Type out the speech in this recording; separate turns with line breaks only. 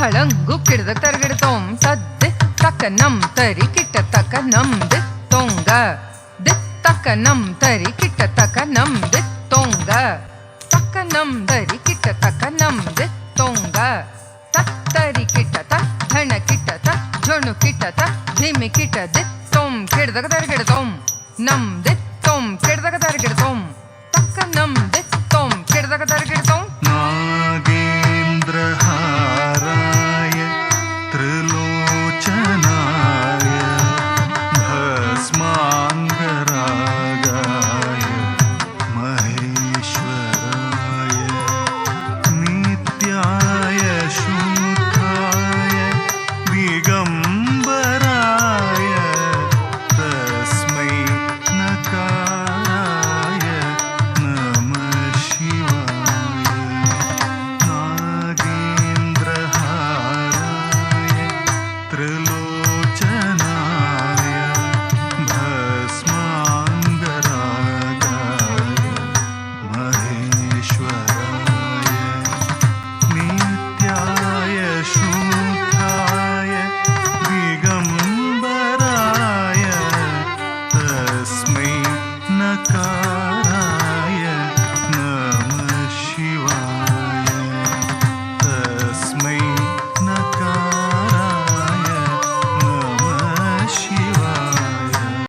களங்கு கிடுதத்தர்கிடு தோம் சத்து தக்கனம் தரி கிட்ட தக்க நம் தித் தொங்க தக்க நம் தரி கிட்ட தக்க நம் தித் தொங்க தக்க நம் தரி கிட்ட தக்க நம் தித் தொங்க தத்தரி கிட்ட தன கிட்ட ಕಿಟ್ಟ ತ ಜೊಣು ಕಿಟ್ಟ ತ ಧಿಮಿ ಕಿಟ್ಟ ದಿತ್ ತೊಮ್ நம் தி தோம் ನಮ್ ದಿತ್ ತೊಮ್ ಕೆಡ್ದಾಗ ತರಗಿಡ ತೊಮ್ ತಕ್ಕ ನಮ್ ದಿತ್